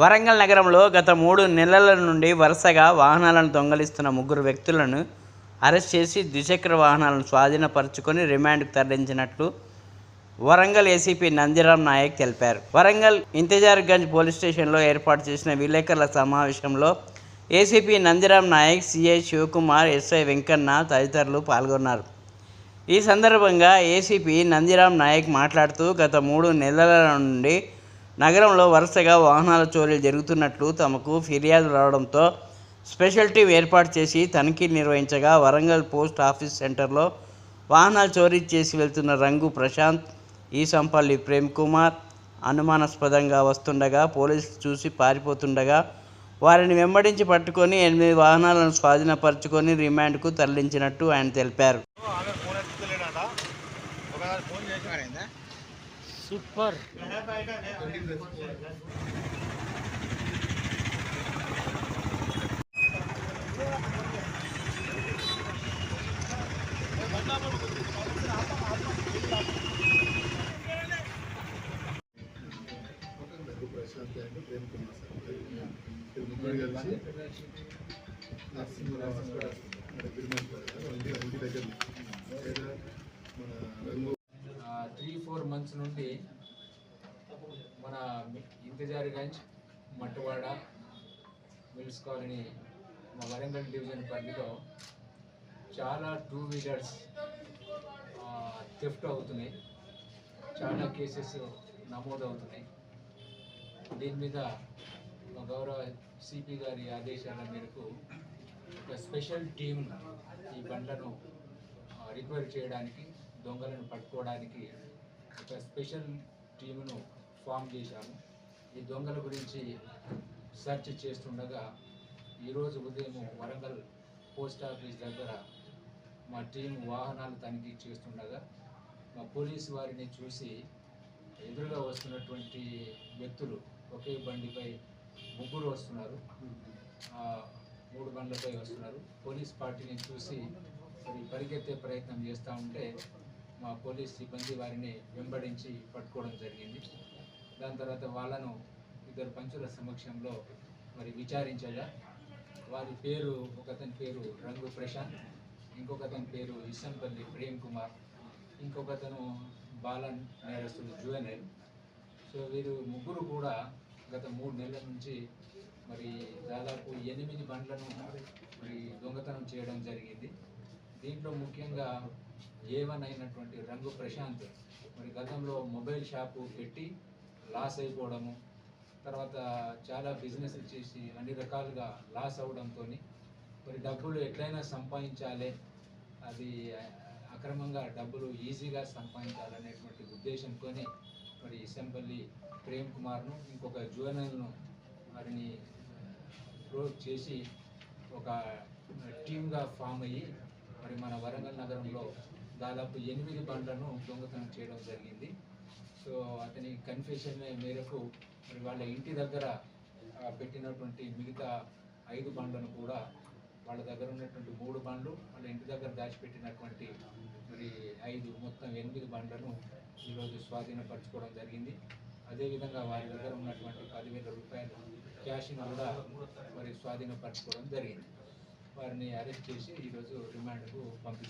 వరంగల్ నగరంలో గత మూడు నెలల నుండి వరుసగా వాహనాలను దొంగలిస్తున్న ముగ్గురు వ్యక్తులను అరెస్ట్ చేసి ద్విచక్ర వాహనాలను స్వాధీనపరుచుకొని రిమాండ్కు తరలించినట్లు వరంగల్ ఏసీపీ నందిరామ్ నాయక్ తెలిపారు. వరంగల్ ఇంతజార్గంజ్ పోలీస్ స్టేషన్లో ఏర్పాటు చేసిన విలేకరుల సమావేశంలో ACP Nandiram Naik CI Shivakumar SI Venkanna తదితరులు పాల్గొన్నారు. ఈ సందర్భంగా ఏసీపీ నందిరామ్ నాయక్ మాట్లాడుతూ గత మూడు నెలల నుండి నగరంలో వరుసగా వాహనాల చోరీలు జరుగుతున్నట్లు తమకు ఫిర్యాదు రావడంతో స్పెషల్ టీం ఏర్పాటు చేసి తనిఖీ నిర్వహించగా వరంగల్ పోస్ట్ ఆఫీస్ సెంటర్లో వాహనాలు చోరీ చేసి వెళ్తున్న రంగు ప్రశాంత్ ఈసంపల్లి ప్రేమ్ కుమార్ అనుమానాస్పదంగా వస్తుండగా పోలీసులు చూసి పారిపోతుండగా వారిని వెంబడించి పట్టుకొని ఎనిమిది వాహనాలను స్వాధీనపరుచుకొని రిమాండ్కు తరలించినట్టు ఆయన తెలిపారు. ఇంటి ఇంటి దగ్గర ఏడ మన రంగు త్రీ ఫోర్ నుండి మన మి- ఇంతజారిగంజ్ మట్టువాడ మిల్స్ కాలనీ మా వరంగల్ డివిజన్ పరిధిలో చాలా టూ వీలర్స్ థెఫ్ట్ అవుతున్నాయి. చాలా కేసెస్ నమోదు అవుతున్నాయి దీని మీద మా గౌరవ సిపి గారి ఆదేశాల మేరకు ఒక స్పెషల్ టీం ఈ బండ్లను రికవరీ చేయడానికి దొంగలను పట్టుకోవడానికి ఒక స్పెషల్ టీమును ఫామ్ చేశాము. ఈ దొంగల గురించి సెర్చ్ చేస్తుండగా ఈరోజు ఉదయం వరంగల్ పోస్ట్ ఆఫీస్ దగ్గర మా టీం వాహనాలు తనిఖీ చేస్తుండగా మా పోలీసు వారిని చూసి ఎదురుగా వస్తున్నటువంటి వ్యక్తులు ఒకే బండిపై ముగ్గురు వస్తున్నారు. మూడు బండ్లపై వస్తున్నారు. పోలీస్ పార్టీని చూసి మరి పరిగెత్తే ప్రయత్నం చేస్తూ ఉంటే మా పోలీస్ సిబ్బంది వారిని వెంబడించి పట్టుకోవడం జరిగింది. దాని తర్వాత వాళ్ళను ఇద్దరు పంచుల సమక్షంలో మరి విచారించగా వారి పేరు ఒకతని పేరు రంగు ప్రశాంత్ ఇంకొకతని పేరు ఇస్సంపల్లి ప్రేమ్ కుమార్ ఇంకొకతను బాలన్ నేరస్తుడు జువెనైల్. సో వీరు ముగ్గురు కూడా గత మూడు నెలల నుంచి మరి దాదాపు ఎనిమిది బండ్లను మరి దొంగతనం చేయడం జరిగింది. దీంట్లో ముఖ్యంగా ఏవన్ అయినటువంటి రంగు ప్రశాంత్. మరి గతంలో మొబైల్ షాపు పెట్టి లాస్ అయిపోవడము తర్వాత చాలా బిజినెస్ చేసి అన్ని రకాలుగా లాస్ అవడంతో మరి డబ్బులు ఎట్లయినా సంపాదించాలి అది అక్రమంగా డబ్బులు ఈజీగా సంపాదించాలనేటువంటి ఉద్దేశంతో మరి ఇసంపల్లి ప్రేమ్ కుమార్ను ఇంకొక జూనల్ను వారిని ప్రోక్ చేసి ఒక టీమ్గా ఫామ్ అయ్యి మరి మన వరంగల్ నగరంలో దాదాపు ఎనిమిది బండ్లను దొంగతనం చేయడం జరిగింది. సో అతని కన్ఫెషన్ మేరకు మరి వాళ్ళ ఇంటి దగ్గర పెట్టినటువంటి మిగతా ఐదు బండ్లను కూడా వాళ్ళ దగ్గర ఉన్నటువంటి మూడు బండ్లు వాళ్ళ ఇంటి దగ్గర దాచిపెట్టినటువంటి మరి ఐదు మొత్తం ఎనిమిది బండ్లను ఈరోజు స్వాధీనపరచుకోవడం జరిగింది. అదేవిధంగా వారి దగ్గర ఉన్నటువంటి పదివేల రూపాయలు క్యాష్ను కూడా మరి స్వాధీనపరచుకోవడం జరిగింది. वारे अरेस्ट रिमां को पंप